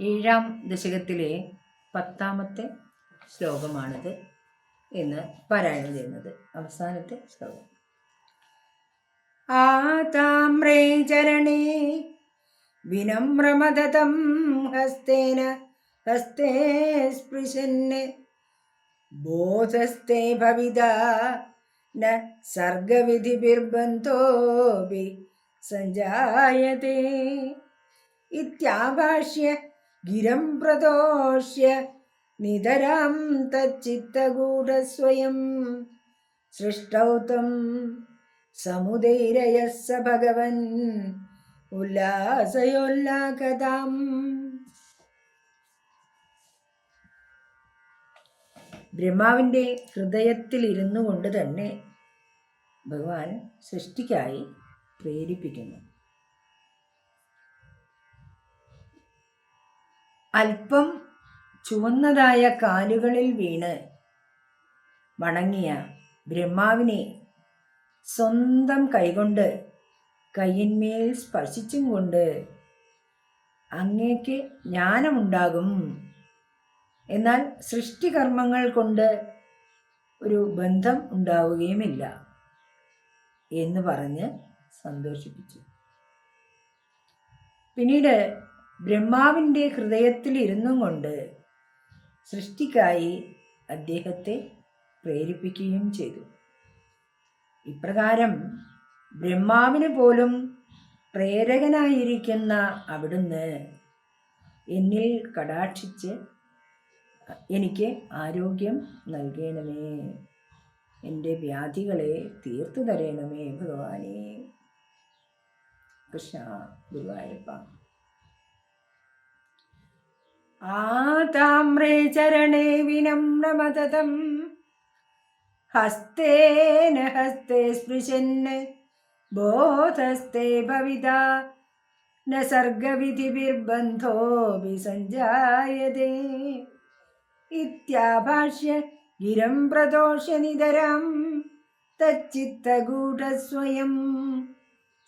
ഏഴാം ദശകത്തിലെ പത്താമത്തെ ശ്ലോകമാണിത് എന്ന് പാരായണം ചെയ്യുന്നത്. അവസാനത്തെ ശ്ലോകം. ആ താമ്രേ ചരണേ വിനമ്രമദതം ഹസ്തേന ഹസ്തേ സ്പൃശന് ബോധസ്തേ ഭവിത ന സർഗവിധിബിർബന്ധോപി സഞ്ജായതേ ഇത്യാഭാഷ്യ ഗിരം പ്രദോഷ്യ നിതരാം തച്ചിത്തഗൂഢസ്വയം സൃഷ്ടൗതം ത്വം സമുദൈരയ സ ഭഗവൻ ഉല്ലാസയോല്ലാകതാം ബ്രഹ്മാവിന്റെ ഹൃദയത്തിൽ ഇരുന്നു കൊണ്ട് തന്നെ ഭഗവാൻ സൃഷ്ടിക്കായി പ്രേരിപ്പിക്കുന്നു. അല്പം ചുവന്നതായ കാലുകളിൽ വീണ് വണങ്ങിയ ബ്രഹ്മാവിനെ സ്വന്തം കൈകൊണ്ട് കയ്യന്മേൽ സ്പർശിച്ചും കൊണ്ട് അങ്ങേക്ക് ജ്ഞാനമുണ്ടാകും. എന്നാൽ സൃഷ്ടികർമ്മങ്ങൾ കൊണ്ട് ഒരു ബന്ധം ഉണ്ടാവുകയുമില്ല എന്ന് പറഞ്ഞ് സന്തോഷിപ്പിച്ചു. പിന്നീട് ബ്രഹ്മാവിന്റെ ഹൃദയത്തിൽ ഇരുന്നും കൊണ്ട് സൃഷ്ടിക്കായി അദ്ദേഹത്തെ പ്രേരിപ്പിക്കുകയും ചെയ്തു. ഇപ്രകാരം ബ്രഹ്മാവിന് പോലും പ്രേരകനായിരിക്കുന്ന അവിടുന്ന് എന്നിൽ കടാക്ഷിച്ച് എനിക്ക് ആരോഗ്യം നൽകണമേ എന്റെ വ്യാധികളെ തീർത്തു തരണമേ ഭഗവാനെ. കൃഷ്ണ ഗുരുവായൂരപ്പ. ആ താമ്രേ ചരണേ വിനമ്രമതം ഹസ്തേന ഹസ്തേ സ്പൃശന് ബോധസ്തേ ഭവിത. ന സർഗവിധിബിർബന്ധോപി സഞ്ജായതേ ഇത്യാഭാഷ്യ ഗിരം പ്രദോഷനിതരാം തച്ചിത്തഗൂഢസ്വയം.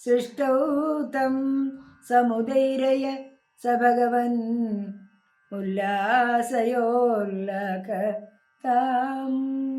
സൃഷ്ടൗ തം സമുദൈരയ സ ഭഗവൻ ഉല്ലാസയോല്ലക താം.